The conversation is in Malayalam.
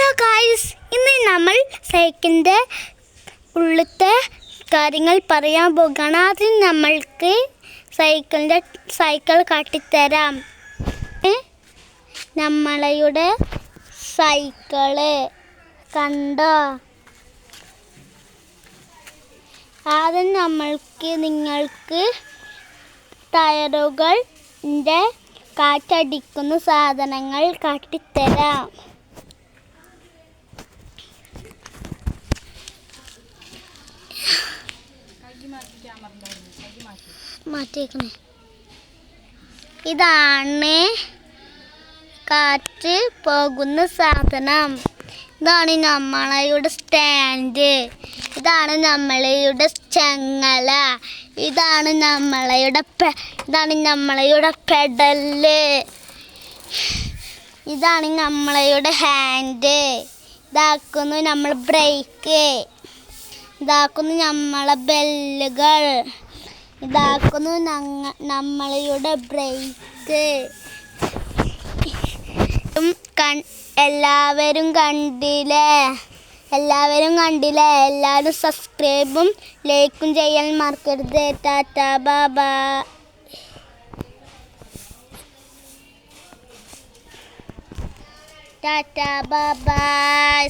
ഹലോ ഗായ്സ് ഇന്ന് നമ്മൾ സൈക്കിളിന്റെ ഉള്ളത്തെ കാര്യങ്ങൾ പറയാൻ പോകുകയാണ് ആദ്യം നമ്മൾക്ക് സൈക്കിളിന്റെ സൈക്കിൾ കാട്ടിത്തരാം? നമ്മളയുടെ സൈക്കിൾ കണ്ടോ? ആദ്യം നമ്മൾക്ക് നിങ്ങൾക്ക് ടയറുകളുടെ കാറ്റടിക്കുന്ന സാധനങ്ങൾ കാട്ടിത്തരാം. മാറ്റിയേക്കണേ. ഇതാണ് കാറ്റ് പോകുന്ന സാധനം. ഇതാണ് നമ്മളയുടെ സ്റ്റാൻഡ് ഇതാണ് നമ്മളയുടെ ചങ്ങല. ഇതാണ് നമ്മളയുടെ പെ ഇതാണ് നമ്മളയുടെ പെഡൽ. ഇതാണ് നമ്മളയുടെ ഹാൻഡ് ഇതാക്കുന്നു നമ്മൾ ബ്രേക്ക് ഇതാക്കുന്നു നമ്മളെ ബെല്ലുകൾ. ഇതാക്കുന്നു നമ്മളുടെ ബ്രേക്ക് എല്ലാവരും കണ്ടില്ലേ? എല്ലാവരും കണ്ടില്ലേ? എല്ലാവരും സബ്സ്ക്രൈബും ലൈക്കും ചെയ്യാൻ മറക്കരുത്. ടാറ്റ ബാബ. ടാറ്റ ബൈ